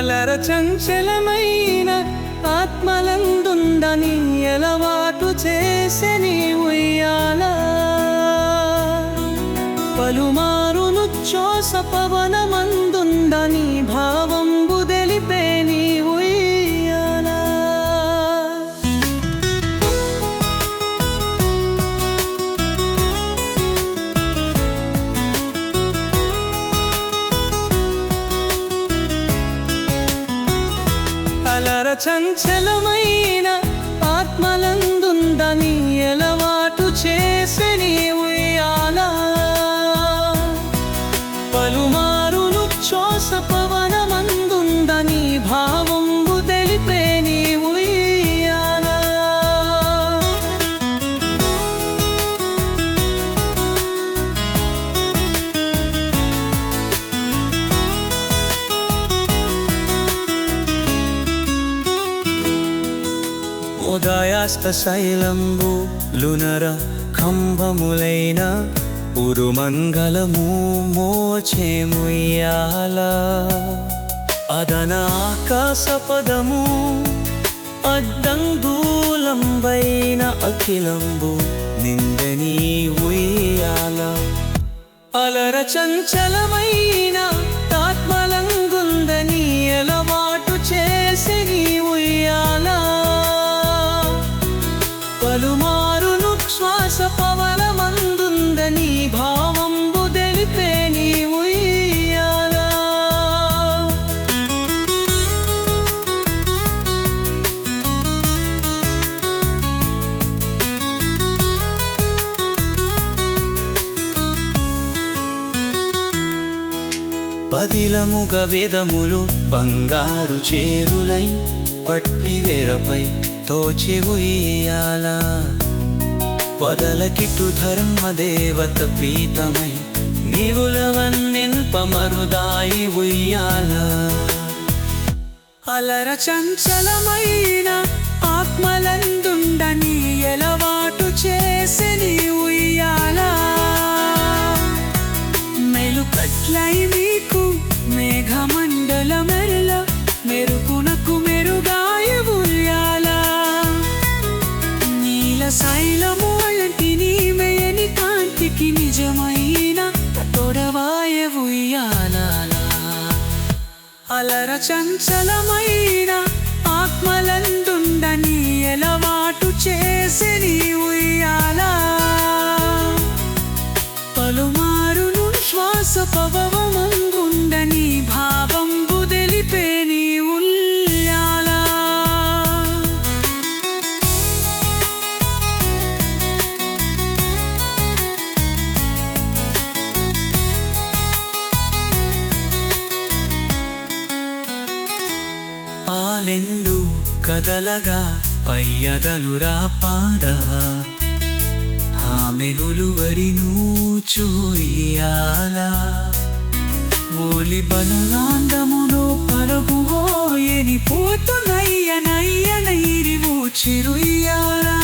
అలర చంచలమైన ఆత్మలందుందని ఎలవాటు చేసే నీ ఉయ్యాల పలుమారును చోస పవనమందుందని భావంబు తెలిపే చంచలమైన ఆత్మలందుందని ఎలవాటు చేసే నీవు. ఉదయాస్త శైలంబు లునర కంభములైన ఉరుమంగళము మోచేముయ్యాల. అదన ఆకాశ పదము అడ్డంగూలంబైన అఖిలంబు నిందని ఉయ్యాల. అలర చంచలమైన పదిలముగ వేదములు బంగారు చేరులై పట్టి వేరపై తోచి ఉయ్యాల పదలకిటు ధర్మ దేవత పీతమై నీవులవన్నెంపమరుదాయి ఉయ్యాల. అలర చంచలమైన మెలుకట్లై మీకు మేఘమండల మెరల మెరుపునకు మెరుగాయ ఉయ్యాల. నీల శైలము అలాంటి నీమయని కాంతికి నిజమైన తొడవాయ ఉయ్యాల అలర చంచలమైన పవమంగుండని భావం బుదలిపే నీ ఉల్యాల పాలెండు కదలగా పయ్యదలురా పాద. ఆమెగులువరిను చూయాల ఓలి బనులాందమును పరుగు హోయని పోతునయ్య నయ్య నైరివు చిరుయ్యాలా